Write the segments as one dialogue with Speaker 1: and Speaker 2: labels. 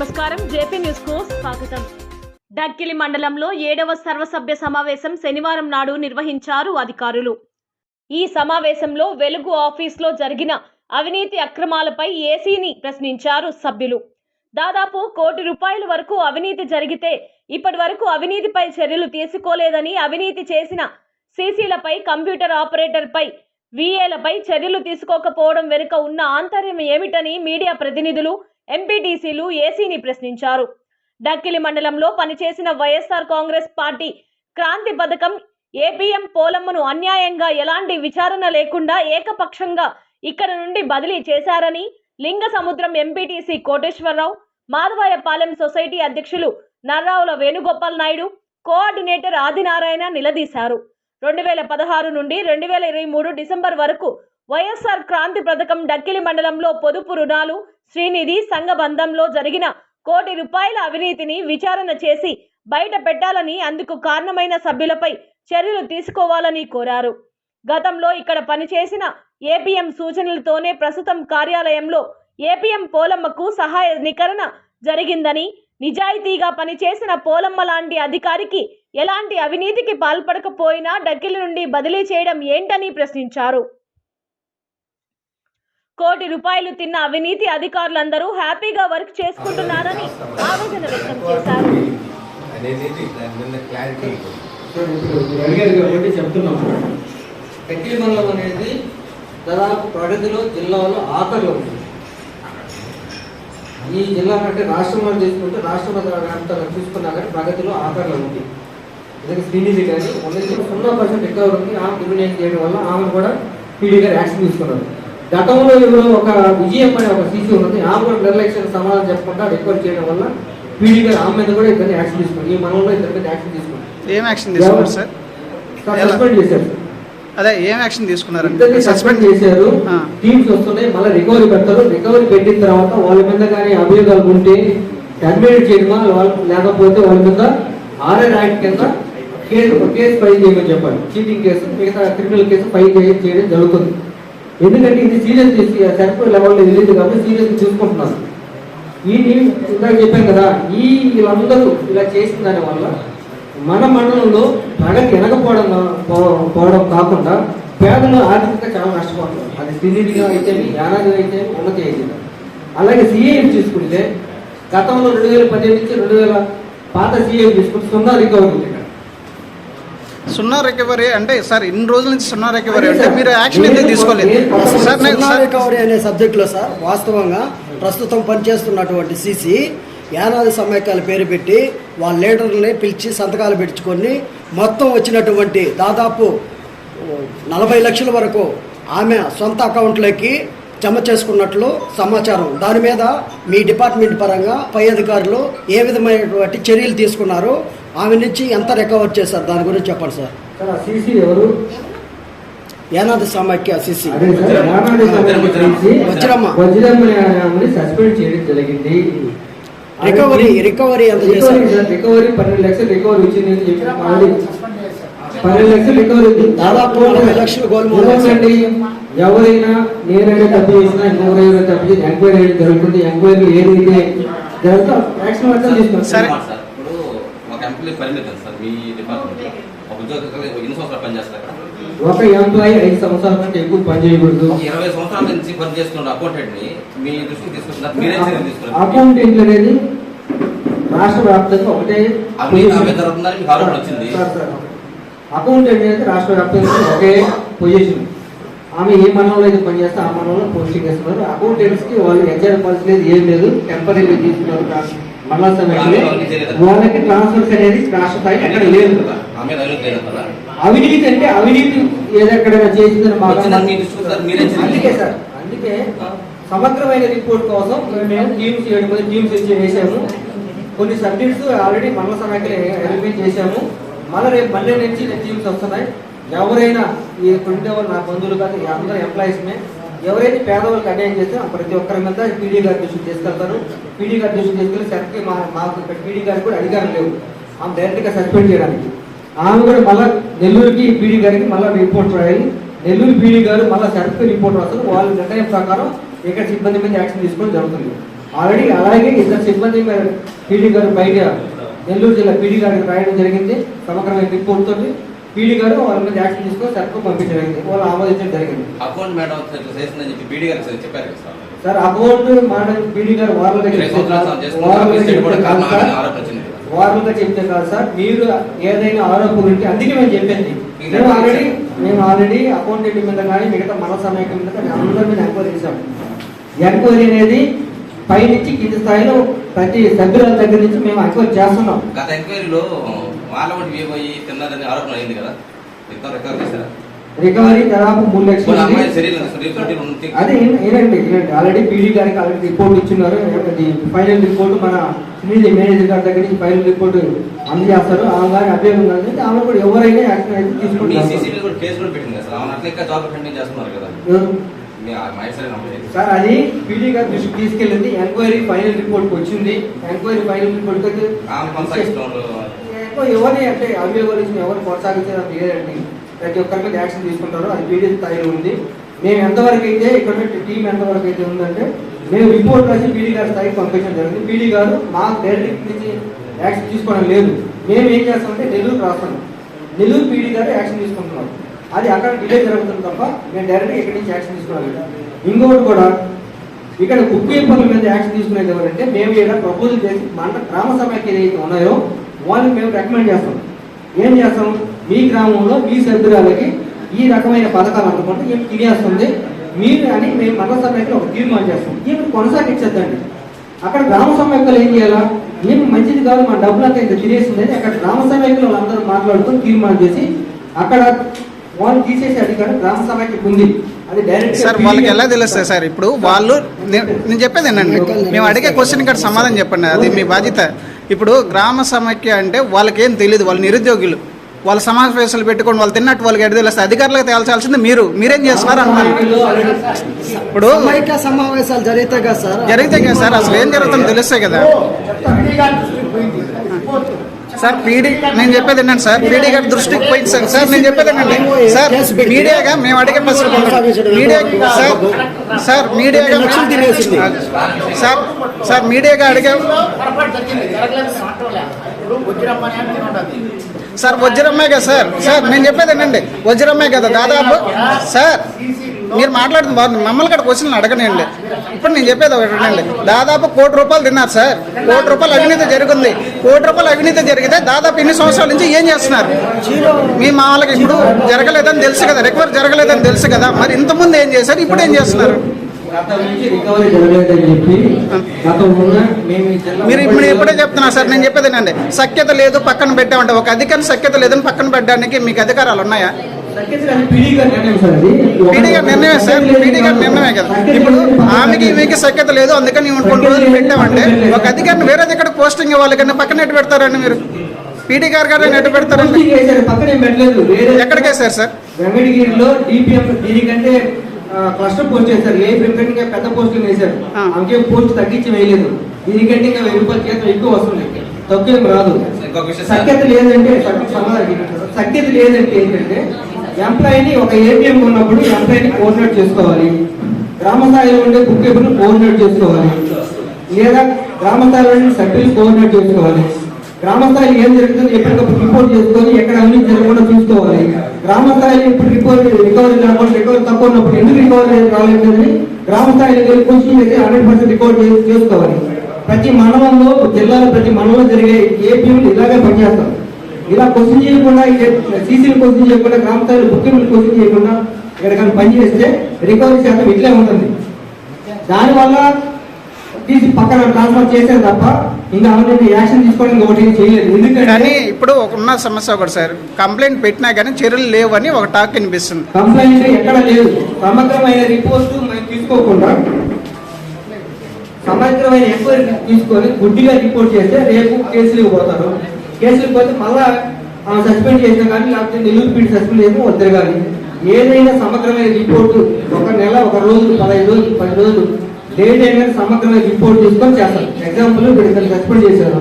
Speaker 1: నమస్కారం. జేపీ న్యూస్కు స్వాగతం. డక్కిలి మండలంలో ఏడవ సర్వసభ్య సమావేశం శనివారం నాడు నిర్వహించారు అధికారులు. ఈ సమావేశంలో వెలుగు ఆఫీస్లో జరిగిన అవినీతి అక్రమాలపై ఏసీని ప్రశ్నించారు సభ్యులు. దాదాపు కోటి రూపాయల వరకు అవినీతి జరిగితే ఇప్పటి వరకు అవినీతిపై చర్యలు తీసుకోలేదని అవినీతి చేసిన సీసీలపై కంప్యూటర్ ఆపరేటర్పై వీఏలపై చర్యలు తీసుకోకపోవడం వెనుక ఉన్న ఆంతర్యం ఏమిటని మీడియా ప్రతినిధులు ఎంపీటీసీలు ఏసీని ప్రశ్నించారు. డక్కిలి మండలంలో పనిచేసిన వైఎస్ఆర్ కాంగ్రెస్ పార్టీ క్రాంతి పథకం ఏపీఎం పోలమ్మను అన్యాయంగా ఎలాంటి విచారణ లేకుండా ఏకపక్షంగా ఇక్కడ నుండి బదిలీ చేశారని లింగ సముద్రం ఎంపీటీసీ కోటేశ్వరరావు మాధవాయపాలెం సొసైటీ అధ్యక్షులు నర్రావుల వేణుగోపాల్ నాయుడు కోఆర్డినేటర్ ఆదినారాయణ నిలదీశారు. రెండు వేల పదహారు నుండి రెండు వేల ఇరవై మూడు డిసెంబర్ వరకు వైఎస్ఆర్ క్రాంతి పథకం డక్కిలి మండలంలో పొదుపు రుణాలు శ్రీనిధి సంఘబంధంలో జరిగిన కోటి రూపాయల అవినీతిని విచారణ చేసి బయట పెట్టాలని అందుకు కారణమైన సభ్యులపై చర్యలు తీసుకోవాలని కోరారు. గతంలో ఇక్కడ పనిచేసిన ఏపీఎం సూచనలతోనే ప్రస్తుతం కార్యాలయంలో ఏపీఎం పోలమ్మకు సహాయ నికరణ జరిగిందని నిజాయితీగా పనిచేసిన పోలమ్మ లాంటి అధికారికి ఎలాంటి అవినీతికి పాల్పడకపోయినా డక్కిల నుండి బదిలీ చేయడం ఏంటని ప్రశ్నించారు. కోటి రూపాయలు తిన్న అవినీతి అధికారులందరూ హ్యాపీగా వర్క్ చేసుకుంటున్నారని ఆవేదన వ్యక్తం చేశారు.
Speaker 2: అనేది
Speaker 3: దాదాపు ప్రగతిలో జిల్లాలో ఆఖరిలో ఉంది ఈ జిల్లా అంటే రాష్ట్రంలో తీసుకుంటే రాష్ట్రంలో వ్యాప్తంగా చూసుకున్నా కానీ ప్రగతిలో ఆఖరిలో ఉంది ఎందుకంటే శ్రీనిధి కానీ ఉన్నది సున్నా పర్సెంట్ రికవర్ ఉంది ఆమె డిమినేట్ చేయడం వల్ల ఆమెను కూడా పీడీ గారు యాక్షన్ తీసుకున్నారు. గతంలో ఎవరో ఒక విజయం అనే ఒక సీసీ ఉన్నది. ఆమె కూడా నిర్లక్ష్యం సమాధానం చెప్పకుండా రికవర్ చేయడం వల్ల పీడీ గారు ఆమె మీద కూడా ఇద్దరిని యాక్షన్ తీసుకున్నారు ఈ మనలో ఇద్దరి మీద యాక్షన్ తీసుకున్నారు
Speaker 4: ఏం యాక్షన్ తీసుకున్నారు సార్?
Speaker 3: సస్పెండ్ చేశారు.
Speaker 4: అదే ఏం యాక్షన్ తీసుకున్నారండి
Speaker 3: ఇద్దరిని సస్పెండ్ చేశారు. టీమ్స్ వస్తున్నాయి. మళ్ళీ రికవరీ పెడతారు. రికవరీ పెట్టిన తర్వాత వాళ్ళ మీద కానీ అభియోగాలు ఉంటే టర్మినేట్ చేయడమా? లేకపోతే వాళ్ళ మీద ఆర్ఆర్ యాక్ట్ కింద కేసు కేసు ఫైల్ చేయమని చెప్పాలి. చీటింగ్ కేసు మిగతా క్రిమినల్ కేసు ఫైల్ చేయ- చేయడం జరుగుతుంది. ఎందుకంటే ఇది సీరియస్ చేసి చనిపోయే లెవెల్లో తెలియదు కాబట్టి సీరియస్ చూసుకుంటున్నారు ఈ టీం ఇందాక చెప్పాను కదా ఈ వీళ్ళందరూ ఇలా చేసిన దాని వల్ల మన మండలంలో ప్రగతి వెనకపోవడం పోవడం కాకుండా పేదలు ఆర్థికంగా చాలా నష్టపోతున్నారు అది స్థితిగా అయితే యానాది అయితే ఉన్నతి అయితే అలాగే సీఏఎం తీసుకుంటే గతంలో రెండు వేల పదిహేను నుంచి రెండు వేల పాత సిఏఎం తీసుకుంటే సున్నా రికవరీ ఉంది
Speaker 4: సున్నా రికవరీ అంటే సార్ ఇన్ని రోజుల నుంచి సున్నా రికవరీ అంటే మీరు యాక్షన్ ఎందుకు తీసుకోలేదు? సార్ నేను-
Speaker 5: సున్నా రికవరీ అనే సబ్జెక్టులో సార్ వాస్తవంగా ప్రస్తుతం పనిచేస్తున్నటువంటి సీసీ యానాది సమైక్యాల పేరు పెట్టి వాళ్ళ లీడర్ని పిలిచి సంతకాలు పెట్టించుకొని మొత్తం వచ్చినటువంటి దాదాపు నలభై లక్షల వరకు ఆమె సొంత అకౌంట్లోకి జమ చేసుకున్నట్లు సమాచారం. దాని మీద మీ డిపార్ట్మెంట్ పరంగా పై అధికారులు ఏ విధమైనటువంటి చర్యలు తీసుకున్నారు ఆమె నుంచి ఎంత రికవర్ చేశారు? దాని గురించి చెప్పండి సార్.
Speaker 3: సార్ ఆ సీసీ సస్పెండ్ చేయడం జరిగింది.
Speaker 5: రికవరీ రికవరీ ఎంత చేశారు?
Speaker 3: రికవరీ పన్నెండు లక్షలు రికవరీ వచ్చింది పన్నెండు లక్షలు రికవరీ.
Speaker 5: దాదాపు నలభై లక్షలు గోల్మాల్
Speaker 3: చూడండి, ఎవరైనా నేనైనా తప్పు చేసినా ఇంకొకరైనా తప్పు చేసి ఎంక్వైరీ జరుగుతుంది. ఎంక్వైరీ ఏదైతే జరుగుతుందో యాక్షన్ అర్థం. చేసుకుంటాం
Speaker 2: ఎంప్లాయీ పరిమితం సార్ మీ డిపార్ట్మెంట్ ఒక ఉద్యోగం ఎన్ని సంవత్సరాలు పనిచేస్తారు?
Speaker 3: ఒక ఎంప్లాయీ ఐదు సంవత్సరాల కంటే ఎక్కువ పని చేయకూడదు.
Speaker 2: ఇరవై సంవత్సరాల నుంచి పని చేస్తున్న అకౌంటెంట్ని మీ దృష్టికి తీసుకుంటున్నారు మీరే చర్యలు తీసుకున్నారు
Speaker 3: అకౌంటెంట్ అనేది రాష్ట్ర వ్యాప్తంగా ఒకటే
Speaker 2: అవినీతి అవినీతి జరుగుతుందని మీకు ఆరోపణ వచ్చింది.
Speaker 3: Sir, sir. అకౌంటెంట్ అనేది రాష్ట్ర వ్యాప్తంగా ఒకే పొజిషన్ ఆమె ఏ మండలంలో అయితే పనిచేస్తే ఆ మండలంలో పోస్టింగ్ ఇస్తున్నారు అకౌంటెంట్స్కి వాళ్ళు హెచ్ఆర్ పాలసీ లేదు ఏం లేదు టెంపరీ తీసుకున్నారు మండల సమయంలో వాళ్ళకి ట్రాన్స్ఫర్స్ అనేది రాష్ట్ర స్థాయి ఎక్కడ లేదు?
Speaker 2: అవినీతి
Speaker 3: అంటే అవినీతి ఏదెక్కడైనా చేసిందని అందుకే సార్ అందుకే సమగ్రమైన రిపోర్ట్ కోసం మేము టీమ్స్ ఏడు మంది టీమ్స్ ఇచ్చి వేసాము. కొన్ని సబ్జెక్ట్స్ ఆల్రెడీ మండల సమాఖ్యలు ఎలిమినేట్ చేశాము. మళ్ళీ రేపు మళ్ళీ నుంచి టీమ్స్ వస్తున్నాయి. ఎవరైనా ఈ ట్వంటీ నా బంధువులు కాదు అందరూ ఎంప్లాయీస్మే ఎవరైతే పేదవాళ్ళకి అన్యాయం చేస్తే ప్రతి ఒక్కరి మీద పీడీ గారి దృష్టికి తీసుకెళ్తాను పీడీ గారి దృష్టికి తీసుకెళ్ళి సరికి మా మాకు పీడీ గారికి కూడా అధికారం లేవు ఆమె డైరెక్ట్గా సస్పెండ్ చేయడానికి. ఆమె కూడా మళ్ళీ నెల్లూరుకి పీడీ గారికి మళ్ళీ రిపోర్ట్ రాయాలి. నెల్లూరు పీడీ గారు మళ్ళీ సర్టిఫికేట్ రిపోర్ట్ వస్తారు వాళ్ళ నిర్ణయం ప్రకారం ఇక్కడ సిబ్బంది మీద యాక్షన్ తీసుకోవడం జరుగుతుంది. ఆల్రెడీ అలాగే ఇద్దరు సిబ్బంది మీద పీడీ గారు బయట నెల్లూరు జిల్లా పీడీ గారికి రాయడం జరిగింది. సమగ్రమైన రిపోర్ట్తో పీడీ గారు వాళ్ళ మీద యాక్షన్ తీసుకొని సరుకు పంపించడం వాళ్ళు ఆమోదించడం జరిగింది.
Speaker 2: అకౌంట్ మేడం ఇట్లా చేసిందని చెప్పి బీడీ సరే చెప్పారు సార్.
Speaker 3: సార్ అకౌంట్ మాట పీడీ గారు వారాలుగా
Speaker 2: ఇరవై
Speaker 3: చెప్తే కాదు. సార్. మీరు ఏదైనా ఆరోపణ ఉంటే అందుకే మేము చెప్పింది. మేము ఆల్రెడీ? మేము ఆల్రెడీ అకౌంటెంట్ మీద కానీ మిగతా మన సమయం మీద కానీ అందరి మీద ఎంక్వైరీ చేశాం. ఎంక్వైరీ అనేది పైనుంచి కింది స్థాయిలో ప్రతి సభ్యుల దగ్గర నుంచి మేము ఎంక్వైరీ చేస్తున్నాం.
Speaker 2: గత ఎంక్వైరీలో వాళ్ళ ఒకటి పోయి తిన్నారని ఆరోపణ అయింది కదా? రికవర్ చేశారా
Speaker 3: దాదాపు మూడు లక్షలు. అదే ఏనండి ఆల్రెడీ పీడీ గారికి ఆల్రెడీ రిపోర్ట్ ఇచ్చినారు ఫైనల్ రిపోర్ట్ మన శ్రీనిధి మేనేజర్ గారి దగ్గర నుంచి ఫైనల్ రిపోర్ట్ అందజేస్తారు. ఆమె గారి అభ్యర్థం కలిసి ఆమె కూడా ఎవరైనా యాక్షన్ అయితే తీసుకుంటారు.
Speaker 2: సార్?
Speaker 3: అది పీడీ గారి దృష్టికి తీసుకెళ్ళింది. ఎంక్వైరీ ఫైనల్ రిపోర్ట్ వచ్చింది. ఎంక్వైరీ ఫైనల్ రిపోర్ట్
Speaker 2: ఆమె
Speaker 3: ఎవరిని అంటే అభియోగాలు గురించి ఎవరు కొనసాగించడం లేదండి ప్రతి ఒక్కరి మీద యాక్షన్ తీసుకుంటారు. అది పీడీ స్థాయిలో ఉంది. మేము ఎంతవరకు అయితే ఇక్కడ టీం ఎంతవరకు అయితే ఉందంటే మేము రిపోర్ట్ రాసి పీడీ గారి స్థాయికి పంపించడం జరిగింది. పీడీ గారు మాకు డైరెక్ట్ నుంచి యాక్షన్ తీసుకోవడం లేదు. మేము ఏం చేస్తామంటే నెల్లూరు రాస్తాం. నెల్లూరు పీడీ గారు యాక్షన్ తీసుకుంటున్నారు. అది అక్కడ డిలే జరుగుతుంది తప్ప మేము డైరెక్ట్ ఇక్కడి నుంచి యాక్షన్ తీసుకోవాలి. ఇంకొకటి కూడా ఇక్కడ కుక్కీపర్ల మీద యాక్షన్ తీసుకునేది ఎవరంటే మేము ఇక్కడ ప్రపోజల్ చేసి మన గ్రామ సభకి ఏదైతే ఉన్నాయో వాళ్ళకి మేము రికమెండ్ చేస్తాం. ఏం చేస్తాం? మీ గ్రామంలో మీ సభ్యురాలకి ఈ రకమైన పథకాలు అనుకుంటే ఏం తినేస్తుంది. మీరు అని మేము మన సభకి ఒక తీర్మానం చేస్తాం. ఏమి కొనసాగించద్దండి? అక్కడ గ్రామ సమైక్యలు ఏం చేయాలా? ఏమి మంచిది కాదు మా డబ్బులంతా ఇంత తినేసింది అని అక్కడ గ్రామ సమైక్యలు వాళ్ళందరూ మాట్లాడుతూ తీర్మానం చేసి అక్కడ వాళ్ళు తీసేసే అధికారం గ్రామ సమైక్యకు ఉంది.
Speaker 4: సార్ వాళ్ళకి ఎలా తెలుస్తుంది సార్? ఇప్పుడు వాళ్ళు నేను చెప్పేది ఏంటండి మేము అడిగే క్వశ్చన్ ఇక్కడ సమాధానం చెప్పండి. అది మీ బాధ్యత. ఇప్పుడు గ్రామ సమైక్య అంటే వాళ్ళకి ఏం తెలియదు వాళ్ళు నిరుద్యోగులు. వాళ్ళ సమావేశాలు పెట్టుకొని వాళ్ళు తిన్నట్టు వాళ్ళకి ఎడ తెలుస్తుంది? అధికారులకు తేల్చాల్సింది మీరు. మీరేం చేస్తున్నారు అంటున్నారు ఇప్పుడు
Speaker 5: సమావేశాలు జరిగితే కదా సార్?
Speaker 4: జరిగితే కదా సార్. అసలు ఏం జరుగుతుందో తెలుస్తాయి కదా. సార్ పీడీ నేను చెప్పేది ఏంటంటే సార్. పీడీ గారి దృష్టికి పోయింది సార్. సార్ నేను చెప్పేది ఏంటంటే సార్ మీడియాగా మేము అడిగే ప్రశ్న మీడియా సార్ సార్ మీడియాగా. సార్ సార్ మీడియాగా అడిగే సార్ వజ్రమ్మే కదా సార్. సార్ నేను చెప్పేది ఏంటండి వజ్రమ్మే కదా దాదాపు. సార్ మీరు మాట్లాడుతుంది బాగుంది మమ్మల్ని కూడా క్వశ్చన్లు అడగనండి ఇప్పుడు నేను చెప్పేది ఒకటండి దాదాపు కోటి రూపాయలు తిన్నారు సార్. కోటి రూపాయలు అవినీతి జరిగింది. కోటి రూపాయలు అవినీతి జరిగితే దాదాపు ఇన్ని సంవత్సరాల నుంచి ఏం చేస్తున్నారు? మీ మా వాళ్ళకి ఇప్పుడు జరగలేదని తెలుసు కదా రికవర్ జరగలేదని తెలుసు కదా. మరి ఇంతకుముందు ఏం చేశారు? ఇప్పుడు ఏం చేస్తున్నారు? మీరు ఇప్పుడు ఇప్పుడే చెప్తున్నారు సార్ నేను చెప్పేది ఏంటండి సఖ్యత లేదు పక్కన పెట్టామంటే ఒక అధికారి సఖ్యత లేదని పక్కన పెట్టడానికి మీకు అధికారాలు ఉన్నాయా?
Speaker 3: పీడీ గారి నిర్ణయం సార్ అది.
Speaker 4: పీడీ గారి నిర్ణయమే సార్. పీడీ గారి నిర్ణయమే కదా. ఇప్పుడు ఆమెకి ఈమెకి సఖ్యత లేదు. అందుకని కొన్ని రోజులు పెట్టామంటే ఒక అధికారిని వేరే దగ్గర పోస్టింగ్ ఇవ్వాలి. కానీ పక్కన ఎట్టు పెడతారండి మీరు. పీడీ గారు గారు ఎట్టు పెడతారండి.
Speaker 3: పోస్టింగ్ వేశారు, పక్కన ఏం పెట్టలేదు. వేరే
Speaker 4: ఎక్కడికి వేశారు సార్?
Speaker 3: వెంకటగిరిలో డిపిఎం దీనికంటే క్లస్టర్ పోస్ట్ చేశారు. ఏ ప్రిఫరెంట్ పెద్ద పోస్టింగ్ వేశారు. ఆమెకే పోస్ట్ తగ్గించి వేయలేదు. దీనికంటే ఇంకా వెయ్యి రూపాయల ఎక్కువ వస్తుంది. తక్కువ రాదు. సఖ్యత లేదంటే. సఖ్యత లేదంటే ఏంటంటే ఎంప్లాయీని ఒక ఏపీఎం ఉన్నప్పుడు ఎంప్లాయీని కోఆర్డినేట్ చేసుకోవాలి. గ్రామ స్థాయిలో ఉండే బుక్ కీపర్ని కోఆర్డినేట్ చేసుకోవాలి. లేదా గ్రామ స్థాయిలో ఉండే సభ్యులు కోఆర్డినేట్ చేసుకోవాలి. గ్రామ స్థాయిలో ఏం జరుగుతుందో ఎప్పటికప్పుడు రిపోర్ట్ చేసుకొని ఎక్కడ అన్ని జరగకుండా చూసుకోవాలి. గ్రామ స్థాయిలో ఇప్పుడు రిపోర్ట్ రికవరీ రాకుండా రికవరీ తక్కువ ఉన్నప్పుడు ఎందుకు రికవరీ రాలేదని గ్రామ స్థాయిలో వెళ్ళి అయితే హండ్రెడ్ పర్సెంట్ రికార్డ్ చేసుకోవాలి. ప్రతి మండలంలో జిల్లాలో ప్రతి మండలంలో జరిగే ఏపీఎం ఇలాగే పనిచేస్తాం ఇలా క్వశ్చన్ చేయకుండా సీసీలు క్వశ్చన్ చేయకుండా గ్రామ స్థాయిలో బుకింగ్లు క్వశ్చన్ చేయకుండా ఇక్కడ కానీ పని చేస్తే రికవరీ శాతం ఇట్లే ఉంటుంది. దానివల్ల తీసి పక్కన ట్రాన్స్ఫర్ చేసేది తప్ప ఇంకా యాక్షన్ తీసుకోవడానికి ఒకటి ఏం చేయలేదు. ఎందుకంటే
Speaker 4: కానీ ఇప్పుడు ఒక ఉన్న సమస్య ఒకటి సార్. కంప్లైంట్ పెట్టినా కానీ చర్యలు లేవని ఒక టాక్ వినిపిస్తుంది.
Speaker 3: కంప్లైంట్ ఎక్కడ లేదు. సమగ్రమైన రిపోర్ట్ తీసుకోకుండా సమగ్రమైన ఎంక్వైరీ తీసుకొని గుడ్డిగా రిపోర్ట్ చేస్తే రేపు కేసులకు పోతారు. కేసులకు పోతే మళ్ళా సస్పెండ్ చేసినా కానీ లేకపోతే నెల్లూరు పీడి సస్పెండ్ చేసినా వాళ్ళు కానీ ఏదైనా సమగ్రమైన రిపోర్ట్ ఒక నెల ఒక రోజు పదహైదు రోజులు పది రోజులు ఏదైనా సమగ్రమైన రిపోర్ట్ తీసుకొని చేస్తారు. ఎగ్జాంపుల్ ఇప్పుడు సస్పెండ్ చేశారు.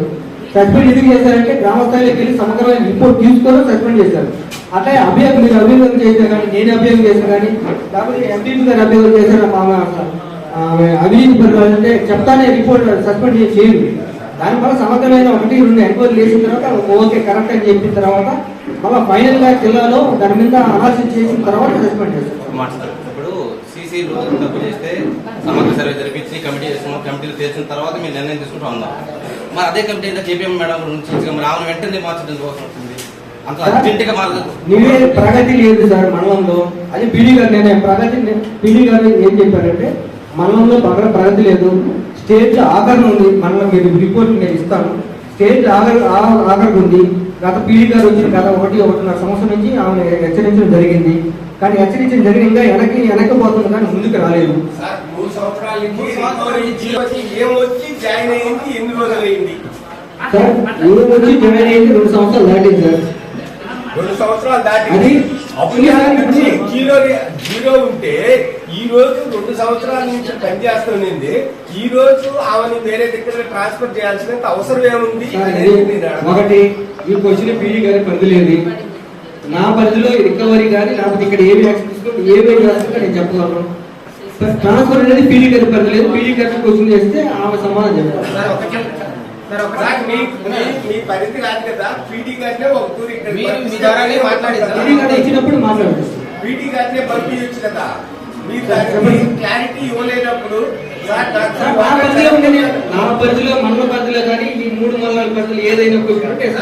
Speaker 3: సస్పెండ్ ఎందుకు చేశారంటే గ్రామ స్థాయిలోకి వెళ్ళి సమగ్రమైన రిపోర్ట్ తీసుకొని సస్పెండ్ చేశారు. అట్లా అభియోగం మీరు అభియోగం చేసినా కానీ నేను అభియోగం చేసినా కానీ లేకపోతే ఎంపీపీ గారు అభియోగం చేశారు మా అవినీతి పరురాలు అంటే చెప్తానే రిపోర్ట్ సస్పెండ్ చేసి దానివల్ల సమగ్రమైన ఒకటి రెండు ఎంక్వైరీ చేసిన తర్వాత ఓకే కరెక్ట్ అని చెప్పిన తర్వాత మళ్ళీ ఫైనల్గా జిల్లాలో దాని మీద అనాలిసిస్ చేసిన తర్వాత సస్పెండ్ చేస్తారు.
Speaker 2: ఇప్పుడు సీసీలు తప్పు చేస్తే సమగ్ర సర్వే జరిపించి కమిటీ చేస్తున్నాం కమిటీలు చేసిన తర్వాత మీరు నిర్ణయం తీసుకుంటా ఉన్నాం మరి అదే కమిటీ కేపీఎం మేడం నుంచి మరి ఆమెను వెంటనే మార్చడం కోసం
Speaker 3: నీవే ప్రగతి లేదు సార్ మండలంలో. అది పీడీ గారు నేనే ప్రగతి పీడీ గారు ఏం చెప్పారంటే మండలంలో ప్రగతి లేదు. స్టేట్ ఆఖరణ ఉంది మండలం మీరు రిపోర్ట్ నేను ఇస్తాను. స్టేట్ ఆఖరి ఆ- ఆఖరికి ఉంది గత పీడీ గారు వచ్చిన గత ఒకటి ఒకటిన్నర సంవత్సరం నుంచి ఆమె హెచ్చరించడం జరిగింది. కానీ హెచ్చరించడం జరిగింది ఇంకా వెనక్కి వెనక్కిపోతుంది కానీ ముందుకు రాలేదు.
Speaker 6: సార్ వచ్చి ఏమొచ్చి జాయిన్ అయింది
Speaker 3: వచ్చి రెండు సంవత్సరాలు దాటింది సార్.
Speaker 6: రెండు సంవత్సరాలు దాటి
Speaker 3: అది
Speaker 6: జీరో జీరో ఉంటే ఈ రోజు రెండు సంవత్సరాల నుంచి పనిచేస్తుంది. ఈ రోజు ఆమెను వేరే దగ్గర ట్రాన్స్ఫర్ చేయాల్సినంత అవసరం ఏముంది.
Speaker 3: ఒకటి ఈ క్వశ్చన్ పీడీ గారి పరిధి లేదు నా పరిధిలో రికవరీ కానీ లేకపోతే ఇక్కడ ఏమి యాక్షన్ తీసుకుంటే చేస్తుందో నేను చెప్పగలను. ట్రాన్స్ఫర్ అనేది పీడీ గారి పరిధి లేదు. పీడీ గారికి క్వశ్చన్ చేస్తే ఆమె సమాధానం చెప్తారు.
Speaker 7: మాట్లాడేది.
Speaker 3: పీడీ గారు ఇచ్చినప్పుడు మాట్లాడతారు
Speaker 6: పీటీ గారినే పంపించచ్చు కదా. క్లారిటీ ఇవ్వలేనప్పుడు
Speaker 3: నా పరిధిలో మండల పరిధిలో కానీ ఈ మూడు మండలాల పరిధిలో ఏదైనా క్వశ్చన్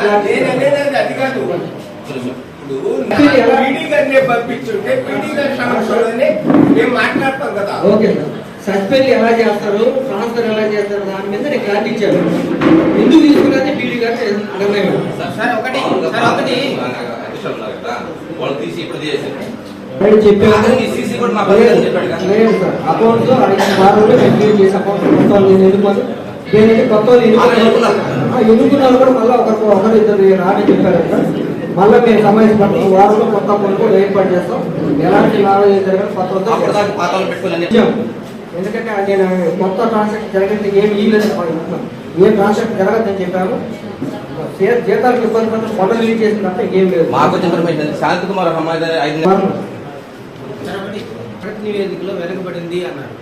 Speaker 6: అది కాదు. ఇప్పుడు పీడీ గారినే పంపించుంటే పీడీ గారి సమక్షంలోనే మేము మాట్లాడతాం కదా.
Speaker 3: ఓకే సస్పెండ్ ఎలా చేస్తారు? ట్రాన్స్ఫర్ ఎలా చేస్తారు? దాని మీద నేను క్లారిటీ ఇచ్చాను. ఎందుకు తీసుకున్నది పీడీ గారి నిర్ణయం
Speaker 7: సార్ ఒకటి సార్ ఒకటి.
Speaker 2: అధ్యక్షులు ఉన్నారు కదా. వాళ్ళు తీసి ఇప్పుడు తీసేసారు
Speaker 3: చెప్పాను
Speaker 2: అని.
Speaker 3: లేదు అకౌంట్ కొత్త
Speaker 2: ఎన్నుకున్నారు.
Speaker 3: కూడా మళ్ళీ ఒకరికి ఒకరు ఇద్దరు రాని చెప్పారు మళ్ళీ మేము వారంలో కొత్త కూడా ఏర్పాటు చేస్తాం. ఎలాంటి కొత్త
Speaker 2: అని
Speaker 3: నిజం. ఎందుకంటే నేను కొత్త ట్రాన్సాక్షన్ జరగదు ఏమి ఇవ్వలేదు ఏ ట్రాన్సాక్షన్ చెప్పాము జీ- జీతాలకు ఇబ్బంది పడుతుంది మొన్న రిలీజ్ చేసిందంటే ఏం లేదు.
Speaker 2: మాకు ఇన్ఫర్మేషన్ శాంతి కుమార్ అమ్మాయి ఐదు నెలలు
Speaker 3: వారం.
Speaker 7: సార్ ఒకటి ప్రగతి నివేదికలో వెనుకబడింది అన్నారు.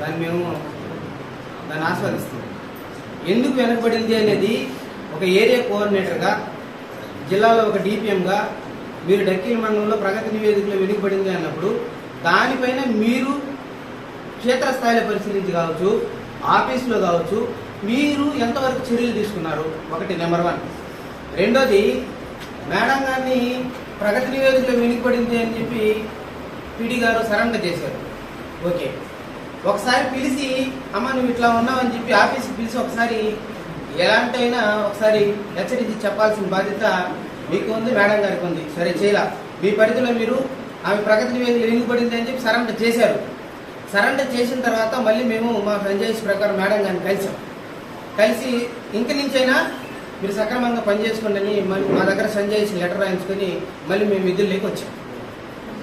Speaker 7: దాన్ని మేము దాన్ని ఆస్వాదిస్తాం ఎందుకు వెనుకబడింది అనేది ఒక ఏరియా కోఆర్డినేటర్గా జిల్లాలో ఒక డిపిఎంగా మీరు డక్కిల మండలంలో ప్రగతి నివేదికలో వెనుకబడింది అన్నప్పుడు దానిపైన మీరు క్షేత్రస్థాయిలో పరిశీలించి కావచ్చు ఆఫీసులో కావచ్చు మీరు ఎంతవరకు చర్యలు తీసుకున్నారు? ఒకటి నెంబర్ వన్. రెండోది మేడం గారిని ప్రగతి నివేదికలో వెనుకబడింది అని చెప్పి పిడి గారు సరెండర్ చేశారు. ఓకే. ఒకసారి పిలిచి అమ్మ నువ్వు ఇట్లా ఉన్నావని చెప్పి ఆఫీస్కి పిలిచి ఒకసారి ఎలాంటైనా ఒకసారి హెచ్చరించి చెప్పాల్సిన బాధ్యత మీకు ఉంది మేడం గారికి ఉంది. సరే చేయాల? మీ పరిధిలో మీరు ఆమె ప్రగతి నివేదిక వెనుకబడింది అని చెప్పి సరెండర్ చేశారు. సరెండర్ చేసిన తర్వాత మళ్ళీ మేము మా ఫ్రెంచైజ్ ప్రకారం మేడం గారిని కలిసాం. కలిసి ఇంక నుంచైనా మీరు సక్రమంగా పనిచేసుకోండి అని మళ్ళీ మా దగ్గర సంజయ్ లెటర్ రాయించుకొని మళ్ళీ మేము విధుల్లోకి వచ్చాం.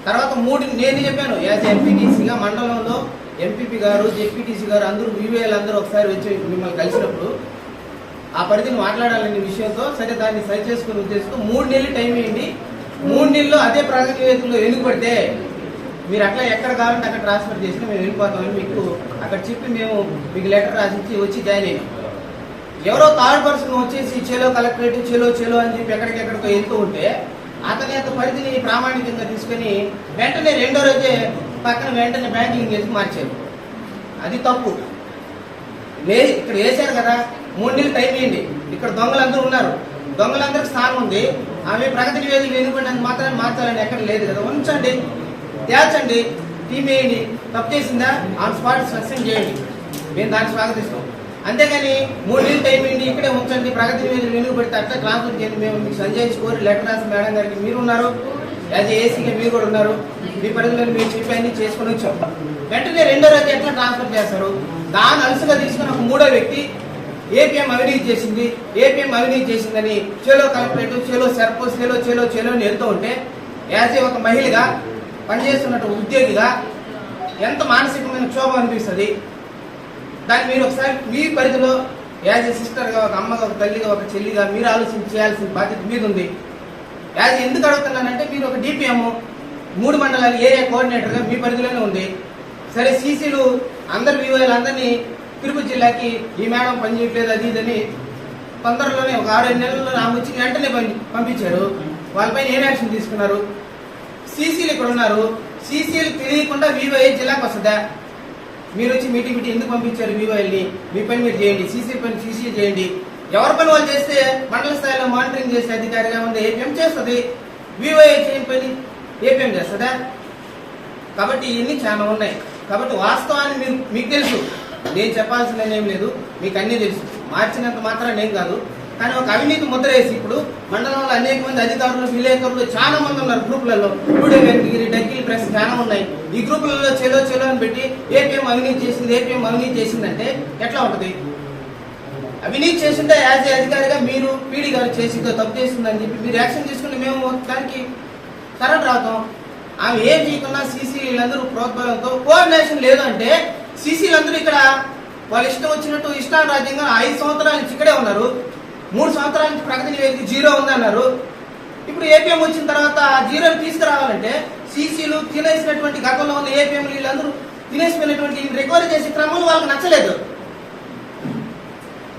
Speaker 7: తర్వాత మూడు నేను చెప్పాను యాజ్ ఎంపీటీసీగా మండలంలో ఎంపీపీ గారు జెడ్పీటీసీ గారు అందరూ వివేలు అందరూ ఒకసారి వచ్చి మిమ్మల్ని కలిసినప్పుడు ఆ పరిధిని మాట్లాడాలనే విషయంతో సరే దాన్ని సరి చేసుకునే ఉద్దేశంతో మూడు నెలలు టైం ఇవ్వండి మూడు నెలల్లో అదే ప్రగతి నివేదికలో వెనుకబడితే మీరు అట్లా ఎక్కడ కావాలంటే అక్కడ ట్రాన్స్ఫర్ చేసినా మేము వెళ్ళిపోతామని మీకు అక్కడ చెప్పి మేము మీకు లెటర్ రాసిచ్చి వచ్చి జాయిన్ అయ్యాం ఎవరో థర్డ్ పర్సన్ వచ్చేసి చేలో కలెక్టరేట్ చేలో చేలో అని చెప్పి ఎక్కడికెక్కడికో వెళ్తూ ఉంటే అతని యొక్క పరిధిని ప్రామాణికంగా తీసుకొని వెంటనే రెండో రోజే పక్కన వెంటనే బ్యాంకింగ్ చేసి మార్చారు. అది తప్పు. లే ఇక్కడ వేశారు కదా మూడు నెలలు టైం ఇవ్వండి ఇక్కడ దొంగలందరూ ఉన్నారు. దొంగలందరికి స్థానం ఉంది. ఆమె ప్రగతి నివేదిక వెనుకబడినందుకు మాత్రమే మార్చాలని ఎక్కడ లేదు కదా. ఉంచండి. తేల్చండి. టీం వేయండి. తప్పు చేసిందా? ఆన్ స్పాట్ సస్పెండ్ చేయండి. మేము దాన్ని స్వాగతిస్తాం. అంతేగాని మూడు నెలలు టైం ఇవ్వండి ఇక్కడే ఉంచండి ప్రగతి నివేదిక వెనుకబడితే అట్లా ట్రాన్స్ఫర్ చేయండి మేము మీకు సంజయ్ కోరి లెటర్ రాసి మేడం గారికి మీరు ఉన్నారు యాజ్ ఏసీగా మీరు కూడా ఉన్నారు. మీ పరిధిలో మీరు చెప్పి అన్ని వచ్చాం. వెంటనే రెండో రోజు ఎట్లా ట్రాన్స్ఫర్ చేస్తారు? దాని అలసుగా తీసుకున్న ఒక మూడో వ్యక్తి ఏపీఎం అవినీతి చేసింది. ఏపీఎం అవినీతి చేసిందని చేలో కలెక్టరేట్ చేలో సర్పో చేలో చేలో చేలో అని వెళ్తూ ఉంటే యాజ్ ఏ ఒక మహిళగా పనిచేస్తున్నట్టు ఉద్యోగిగా ఎంత మానసికమైన క్షోభం అనిపిస్తుంది? దాన్ని మీరు ఒకసారి మీ పరిధిలో యాజ్ ఏ సిస్టర్గా ఒక అమ్మగా ఒక తల్లిగా ఒక చెల్లిగా మీరు ఆలోచించి చేయాల్సిన బాధ్యత మీద ఉంది యాజ్ ఎందుకు అడుగుతున్నానంటే మీరు ఒక డిపిఎం మూడు మండలాలు ఏరియా కోఆర్డినేటర్గా మీ పరిధిలోనే ఉంది. సరే సీసీలు అందరు వివోలు అందరినీ తిరుపతి జిల్లాకి ఈ మేడం పనిచేయట్లేదు అది ఇదని తొందరలోనే ఒక ఆరు నెలల్లో నాకు వచ్చి వెంటనే పంపించారు. వాళ్ళపైన ఏం యాక్షన్ తీసుకున్నారు? సీసీలు ఇక్కడ ఉన్నారు. సీసీలు తెలియకుండా వివోఏ జిల్లాకు వస్తుందా? మీరు వచ్చి మీటింగ్ మీటింగ్ ఎందుకు పంపించారు వివోఎల్ని మీ పని మీరు చేయండి సీసీ పని సీసీ చేయండి. ఎవరి పని వాళ్ళు చేస్తే మండల స్థాయిలో మానిటరింగ్ చేసే అధికారిగా ఉంది ఏపీఎం చేస్తుంది. వివోఏ చేయని పని? ఏపీఎం చేస్తుందా? కాబట్టి ఇవన్నీ చాలా ఉన్నాయి. కాబట్టి వాస్తవాన్ని మీరు మీకు తెలుసు. నేను చెప్పాల్సిందని ఏం లేదు. మీకు అన్నీ తెలుసు. మార్చినంత మాత్రం నేను కాదు. కానీ ఒక అవినీతి ముద్ర వేసి ఇప్పుడు మండలంలో అనేక మంది అధికారులు విలేకరులు చాలా మంది ఉన్నారు గ్రూపులలో. టూడే వెంకటగిరి ప్రెస్ చాలా ఉన్నాయి. ఈ గ్రూపులలో చెలో చేలో అని పెట్టి ఏపీఎం అవినీతి చేసింది ఏపీఎం అవినీతి చేసిందంటే ఎట్లా ఉంటుంది? అవినీతి చేసింటే యాజ్ ఏ అధికారిగా మీరు పీడీ గారు చేసిందో తప్పు చేసిందని చెప్పి మీరు యాక్షన్ తీసుకుని మేము దానికి కరెంట్ అవుతాం. ఆమె ఏం చేయకుండా సీసీలందరూ ప్రోత్సాహంతో కోఆర్డినేషన్ లేదు అంటే సీసీలందరూ ఇక్కడ వాళ్ళు ఇష్టం వచ్చినట్టు ఇష్టారాజ్యంగా ఐదు సంవత్సరాల నుంచి ఇక్కడే ఉన్నారు. మూడు సంవత్సరాల నుంచి ప్రగతి నివేదిక జీరో ఉంది అన్నారు ఇప్పుడు ఏపీఎం వచ్చిన తర్వాత ఆ జీరోని తీసుకురావాలంటే సీసీలు తినేసినటువంటి గతంలో ఉన్న ఏపీఎం వీళ్ళందరూ తినేసిపోయినటువంటి రికవరీ చేసే క్రమంలో వాళ్ళకి నచ్చలేదు.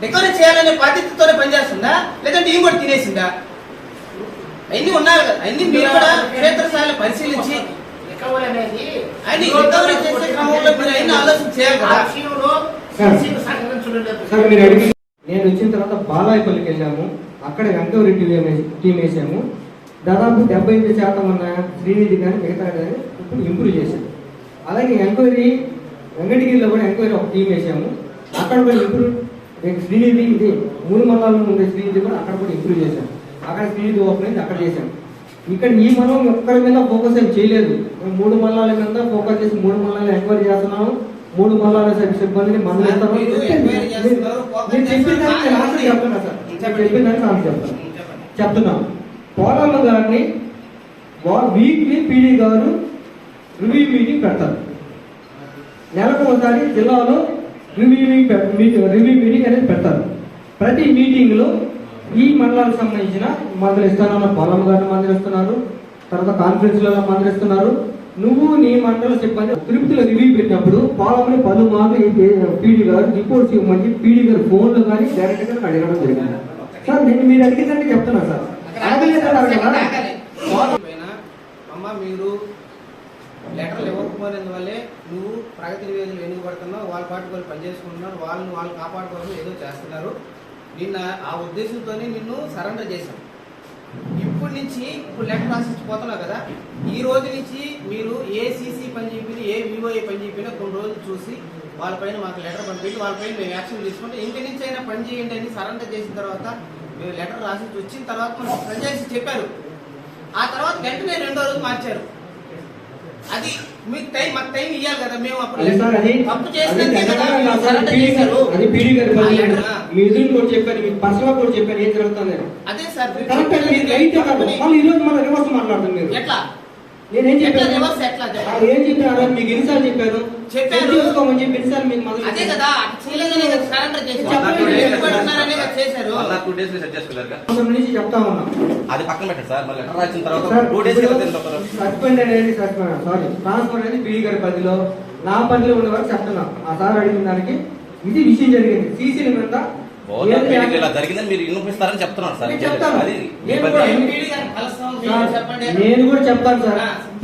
Speaker 7: రికవరీ చేయాలనే పద్ధతితోనే పనిచేస్తుందా? లేదంటే ఈ కూడా తినేసిందా? అన్ని ఉన్నారు కదా. అన్ని మీరు కూడా క్షేత్రస్థాయిలో పరిశీలించి
Speaker 8: రికవరీ అనేది
Speaker 7: అన్ని రికవరీ చేసే క్రమంలో మీరు అన్ని ఆలోచన చేయాలి కదా.
Speaker 3: నేను వచ్చిన తర్వాత బాలాయపల్లికి వెళ్ళాము. అక్కడ వెంకవరి టీం టీం వేసాము. దాదాపు డెబ్బై ఎనిమిది శాతం ఉన్న శ్రీనిధి కానీ మిగతా కానీ ఇప్పుడు ఇంప్రూవ్ చేశాము అలాగే ఎంక్వైరీ వెంకటగిరిలో కూడా ఎంక్వైరీ ఒక టీం వేసాము. అక్కడ కూడా ఇంప్రూవ్ శ్రీనిధి ఇది మూడు మండలాల్లో ఉండే శ్రీనిధి కూడా అక్కడ కూడా ఇంప్రూవ్ చేశాము అక్కడ శ్రీనిధి ఓపెన్ అయింది అక్కడ చేశాము ఇక్కడ ఈ మనం ఒక్కరి మీద ఫోకస్ ఏం చేయలేదు. మూడు మల్లాల మీద ఫోకస్ చేసి మూడు మల్లాలు ఎంక్వైరీ చేస్తున్నాము. మూడు మల్లాల సిబ్బందిని. ఆన్సర్ చెప్తున్నా సార్. ఆన్సర్ చెప్తాను
Speaker 7: చెప్పండి.
Speaker 3: చెప్తున్నాం. పోలమ్మ గారిని వీక్లీ పీడీ గారు రివ్యూ మీటింగ్ పెడతారు. నెలకు ఒకసారి జిల్లాలో రివ్యూమింగ్ రివ్యూ మీటింగ్ అనేది పెడతారు. ప్రతి మీటింగ్లో ఈ మండలానికి సంబంధించిన మందులు ఇస్తానన్న పొలం గారిని మందులు ఇస్తున్నారు. తర్వాత కాన్ఫరెన్స్లలో మందులు ఇస్తున్నారు. నువ్వు నీ మండల సిబ్బంది తిరుపతిలో రివ్యూ పెట్టినప్పుడు పలు పలుమార్లు పీడీ గారు రిపోర్ట్స్ ఇవ్వమని పీడీ గారు ఫోన్లో కానీ డైరెక్ట్గా అడగడం జరిగింది. సార్ నేను మీరు అడిగిందంటే చెప్తున్నా సార్.
Speaker 7: అమ్మ మీరు లెటర్లు ఇవ్వకపోయినందువల్లే నువ్వు ప్రగతి నివేదనలు ఎందుకు పడుతున్నావు? వాళ్ళ పాటు వాళ్ళు పనిచేసుకుంటున్నారు. వాళ్ళని వాళ్ళు కాపాడుకోవడం ఏదో చేస్తున్నారు. నిన్న ఆ ఉద్దేశంతోనే నిన్ను సరెండర్ చేశాను ఇప్పటి నుంచి ఇప్పుడు లెటర్ రాసి పోతున్నావు కదా ఈ రోజు నుంచి మీరు ఏ సీసీ పని చెప్పినా ఏ వివోఏ పని చెప్పినా కొన్ని రోజులు చూసి వాళ్ళపైన మాకు లెటర్ పంపించి వాళ్ళపైన మేము యాక్షన్ తీసుకుంటే ఇంటి నుంచి అయినా పని చేయండి అని సరెండర్ చేసిన తర్వాత మేము లెటర్ రాసి వచ్చిన తర్వాత మనకు ప్రజెన్స్ చెప్పారు. ఆ తర్వాత వెంటనే రెండో రోజు మార్చారు. అది మీకు టైం మాకు టైం ఇవ్వాలి కదా మేము అప్పుడు తప్పు చేసినందుకే కదా మీరు సరెండర్ చేశారు.
Speaker 3: మీ ఎదురు కూడా చెప్పాను మీకు పర్సనల్ కూడా చెప్పాను ఏం జరుగుతుంది
Speaker 7: అదే సార్ మీరు
Speaker 3: కరెక్ట్ అది
Speaker 7: చెప్పింది
Speaker 3: రైట్ మళ్ళీ ఈ రోజు మన రివర్స్ మాట్లాడుతుంది మీరు.
Speaker 7: ఎట్లా?
Speaker 3: నేనేం చెప్పాను?
Speaker 7: రివర్స్ ఎట్లా?
Speaker 3: ఏం చెప్పాను? మీకు ఎన్నిసార్లు చెప్పాను?
Speaker 7: చెప్పారు.
Speaker 3: తెలుసుకోమని చెప్పి ఎన్నిసార్లు మీకు మొదలు
Speaker 7: అదే కదా చేయలేదనే కదా సరెండర్ చేశారు.
Speaker 2: టూ డేస్ సెట్
Speaker 3: నుంచి చెప్తా ఉన్నాం.
Speaker 2: అది పక్కన పెట్టండి సార్ మళ్ళీ లెటర్ రాసిన తర్వాత
Speaker 3: సార్
Speaker 2: టూ డేస్ కదా తింటారు
Speaker 3: సస్పెండ్ అనేది సస్పెండ్. సారీ ట్రాన్స్ఫర్ అనేది పీడీ గారి పరిధిలో నా పరిధిలో ఉన్న వరకు చెప్తున్నా ఆ సార్ అడిగిన దానికి ఇది విషయం జరిగింది. సీసీల మీద
Speaker 2: ఇలా జరిగిందని మీరు ఇన్నిపిస్తారని చెప్తున్నారు సార్.
Speaker 3: నేను. కూడా చెప్తాను సార్.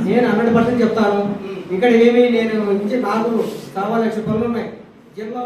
Speaker 3: నేను హండ్రెడ్ పర్సెంట్ చెప్తాను. ఇక్కడ ఏమి నేను ఇచ్చే నాకు సవా లక్ష పనులు ఉన్నాయి. ఎక్కువ